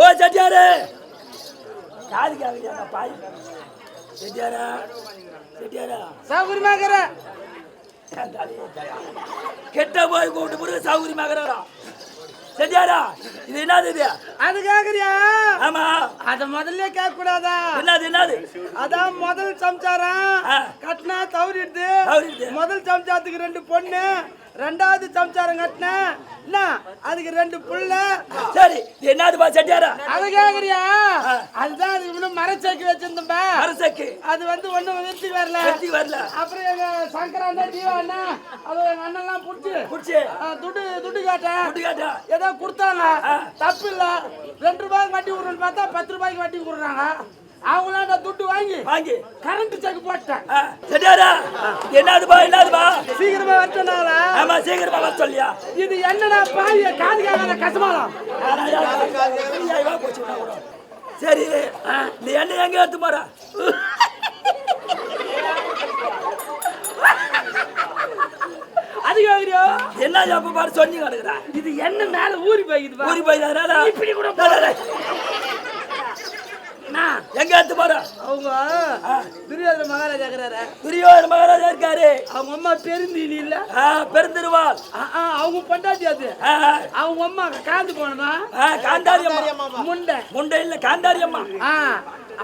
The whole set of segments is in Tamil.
ஓ செட்டியாரு. காது கேட்கலையா பாய்? செட்டியாரா? செட்டியாரா? சௌகரியமாக்கிற கெட்ட போய் கூப்பிட்டு பிறகு சௌகரியமாகறா செட்டியாரா இது என்னது இது? அது கேக்குறியா? ஆமா. அத முதல்ல கேட்க கூடாதா என்னது என்னது? அதான் முதல் சம்சாரம். கட்டினா தவறிடுது. முதல் சம்சாரத்துக்கு ரெண்டு பொண்ணு. ரெண்டாவது சம்சாரம் கட்டினா. என்ன? அதுக்கு ரெண்டு புள்ள. சரி என்னதுப்பா செட்டியாரா? அது கேக்குறியா. அதுதான் அது இன்னும் மரச்சேக்கி வச்சிருந்தோம்பா அரசக்கு அது வந்து ஒண்ணும் விருத்தி வரல. வெற்றி வரல. அப்புறம் எங்க சங்கரா அண்ணா ஜீவா அண்ணா அது எங்க அண்ணன்லாம் புடிச்சு. குடிச்சு ஆ, துட்டு துட்டு கேட்டேன் குட்டி காட்டா. ஏதோ கொடுத்தாங்க. தப்பு இல்ல. ரெண்டு ரூபாய்க்கு வட்டி விடுறேன்னு பார்த்தா பத்து ரூபாய்க்கு வட்டி விடுறாங்க அவங்களாம் நான் துட்டு வாங்கி வாங்கி. கரண்ட் செக் போட்டேன். ஆ, செட்டியாரா என்னதுப்பா என்னதுப்பா? சீக்கிரமா வரட்டனால ஆமா சீக்கிரமா வர சொல்லியா? இது என்னடா பாய காது கேட்காத கசமாலாம் சரி நீ என்ன எங்க எடுத்து போற? என்ன எப்ப பாரு கிடக்குறா இது என்ன மேல ஊறி போய்க்குது பா. ஊறி போய் இப்படி கூட எங்க எடுத்து போற? அவங்க துரியோதன மகாராஜா இருக்கிறாரு. துரியோதன மகாராஜா இருக்காரு. அவங்க அம்மா பெருந்தீனி இல்ல? பெருந்திருவாள். அவங்க பொண்டாட்டி அது. அவங்க அம்மா காந்து போனதா? காந்தாரி அம்மா. முண்டை. முண்டை இல்ல காந்தாரி அம்மா.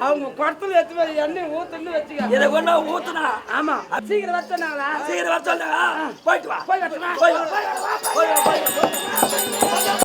அவங்க குடத்துல எடுத்து போய் எண்ணெய் ஊத்துன்னு வச்சுக்க இதை கொண்டு ஊத்துனா. ஆமா. சீக்கிரம் வச்சனால சீக்கிரம் வர சொல்லுங்க போயிட்டு வா. போய்? போய் போய் போய்.